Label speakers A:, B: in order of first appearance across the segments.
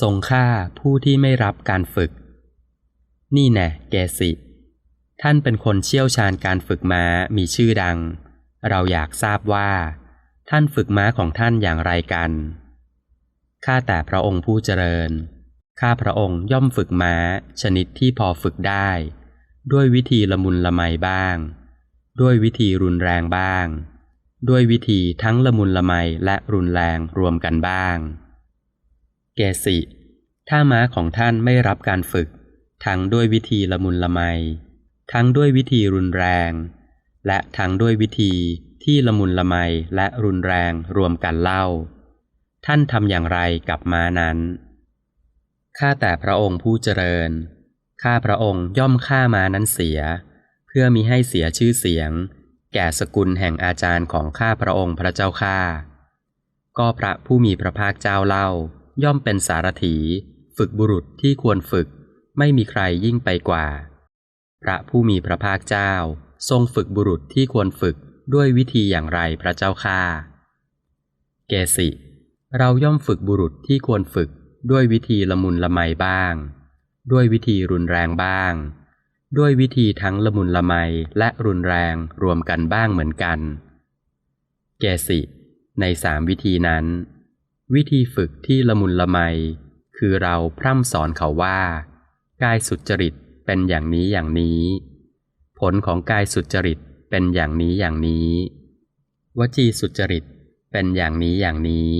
A: ทรงฆ่าผู้ที่ไม่รับการฝึก นี่แน่เกสิ ท่านเป็นคนเชี่ยวชาญการฝึกม้ามีชื่อดัง เราอยากทราบว่า ท่านฝึกม้าของท่านอย่างไรกัน ข้าแต่พระองค์ผู้เจริญ ข้าพระองค์ย่อมฝึกม้าชนิดที่พอฝึกได้ ด้วยวิธีละมุนละไมบ้าง ด้วยวิธีรุนแรงบ้าง ด้วยวิธีทั้งละมุนละไมและรุนแรงรวมกันบ้าง เกสิ ถ้าม้าของท่านไม่รับการฝึก ทั้งด้วยวิธีละมุนละไม ทั้งด้วยวิธีรุนแรง และทั้งด้วยวิธีที่ละมุนละไมและรุนแรงรวมกันเล่า ท่านทำอย่างไรกับม้านั้น ข้าแต่พระองค์ผู้เจริญ ข้าพระองค์ย่อมฆ่าม้านั้นเสีย เพื่อมิให้เสียชื่อเสียง แก่สกุลแห่งอาจารย์ของข้าพระองค์พระเจ้าข้าก็พระผู้มีพระภาคเจ้าเล่า ย่อมเป็นสารถี ฝึกบุรุษที่ควรฝึก ไม่มีใครยิ่งไปกว่า พระผู้มีพระภาคเจ้า ทรงฝึกบุรุษที่ควรฝึกด้วยวิธีอย่างไรพระเจ้าข้าเกสิ เราย่อมฝึกบุรุษที่ควรฝึกด้วยวิธีละมุนละไมบ้าง ด้วยวิธีรุนแรงบ้าง ด้วยวิธีทั้งละมุนละไมและรุนแรงรวมกันบ้างเหมือนกัน เกสิ ในสามวิธีนั้น วิธีฝึกที่ละมุนละไม คือเราพร่ำสอนเขาว่า กายสุจริตเป็นอย่างนี้อย่างนี้ ผลของกายสุจริตเป็นอย่างนี้อย่างนี้ วจีสุจริตเป็นอย่างนี้อย่างนี้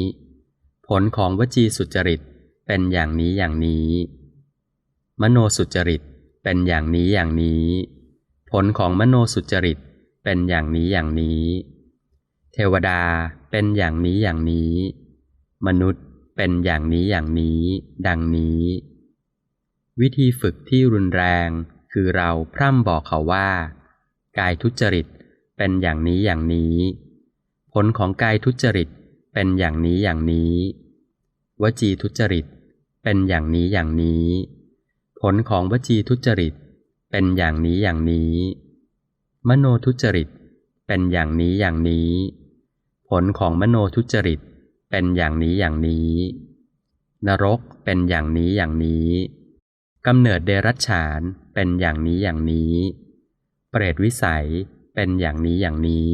A: ผลของวจีสุจริตเป็นอย่างนี้อย่างนี้ มโนสุจริตเป็นอย่างนี้อย่างนี้ ผลของมโนสุจริตเป็นอย่างนี้อย่างนี้ เทวดาเป็นอย่างนี้อย่างนี้ มนุษย์เป็นอย่างนี้อย่างนี้ ดังนี้ วิธีฝึกที่รุนแรงคือเราพร่ำบอกเขาว่า กายทุจริตเป็นอย่างนี้อย่างนี้ ผลของกายทุจริตเป็นอย่างนี้อย่างนี้ วจีทุจริตเป็นอย่างนี้อย่างนี้ ผลของวจีทุจริตเป็นอย่างนี้อย่างนี้ มโนทุจริตเป็นอย่างนี้อย่างนี้ ผลของมโนทุจริต เป็นอย่างนี้อย่างนี้ นรกเป็นอย่างนี้อย่างนี้กำเนิดเดรัจฉานเป็นอย่างนี้อย่างนี้ เปรตวิสัยเป็นอย่างนี้อย่างนี้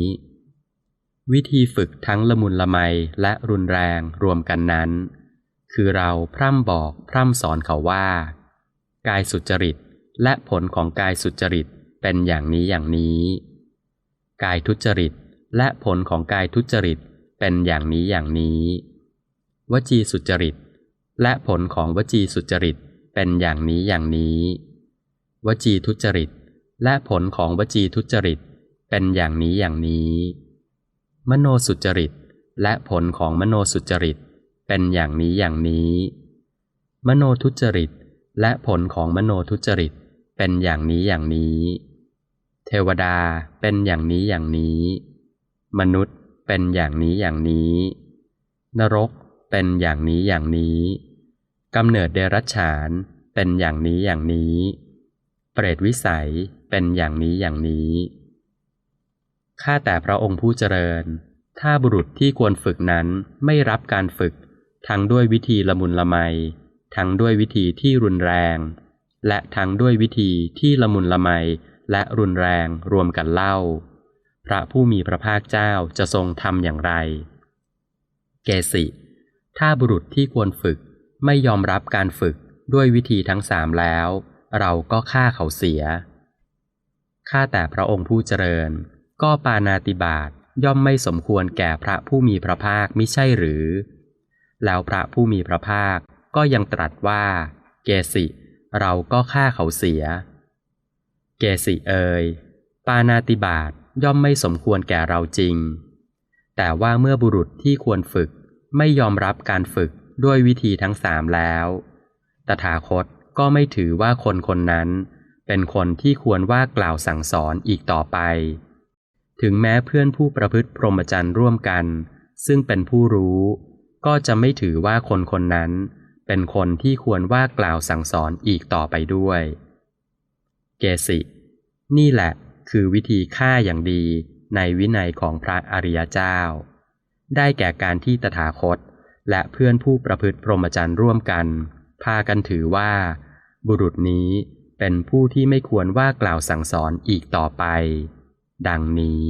A: วิธีฝึกทั้งละมุนละไมและรุนแรงรวมกันนั้น คือเราพร่ำบอกพร่ำสอนเขาว่า กายสุจริตและผลของกายสุจริตเป็นอย่างนี้อย่างนี้ กายทุจริตและผลของกายทุจริต เป็นอย่างนี้อย่างนี้ วจีสุจริต และผลของวจีสุจริตเป็นอย่างนี้อย่างนี้ วจีทุจริต และผลของวจีทุจริตเป็นอย่างนี้อย่างนี้ มโนสุจริต และผลของมโนสุจริตเป็นอย่างนี้อย่างนี้ มโนทุจริต และผลของมโนทุจริตเป็นอย่างนี้อย่างนี้ เทวดาเป็นอย่างนี้อย่างนี้ มนุษย์ เป็นอย่างนี้อย่างนี้ นรกเป็นอย่างนี้อย่างนี้กำเนิดเดรัจฉานเป็นอย่างนี้อย่างนี้ เปรตวิสัยเป็นอย่างนี้อย่างนี้ข้าแต่พระองค์ผู้เจริญ ถ้าบุรุษที่ควรฝึกนั้นไม่รับการฝึก ทั้งด้วยวิธีละมุนละไม ทั้งด้วยวิธีที่รุนแรง และทั้งด้วยวิธีที่ละมุนละไมและรุนแรงรวมกันเล่า พระผู้มีพระภาคเจ้าจะทรงทำอย่างไร เกสิ ถ้าบุรุษที่ควรฝึกไม่ยอมรับการฝึกด้วยวิธีทั้งสามแล้ว เราก็ฆ่าเขาเสีย ข้าแต่พระองค์ผู้เจริญ ก็ปานาติบาตย่อมไม่สมควรแก่พระผู้มีพระภาคมิใช่หรือ แล้วพระผู้มีพระภาคก็ยังตรัสว่า เกสิ เราก็ฆ่าเขาเสีย เกสิเอยปานาติบาต ย่อมไม่สมควรแก่เราจริง แต่ว่าเมื่อบุรุษที่ควรฝึกไม่ยอมรับการฝึกด้วยวิธีทั้งสามแล้ว ตถาคตก็ไม่ถือว่าคนคนนั้น เป็นคนที่ควรว่ากล่าวสั่งสอนอีกต่อไป ถึงแม้เพื่อนผู้ประพฤติพรหมจรรย์ร่วมกัน ซึ่งเป็นผู้รู้ ก็จะไม่ถือว่าคนคนนั้น เป็นคนที่ควรว่ากล่าวสั่งสอนอีกต่อไปด้วย เกสิ นี่แหละ คือวิธีฆ่าอย่างดีในวินัยของพระอริยเจ้า ได้แก่การที่ตถาคต และเพื่อนผู้ประพฤติพรหมจรรย์ร่วมกัน พากันถือว่า บุรุษนี้เป็นผู้ที่ไม่ควรว่ากล่าวสั่งสอนอีกต่อไป ดังนี้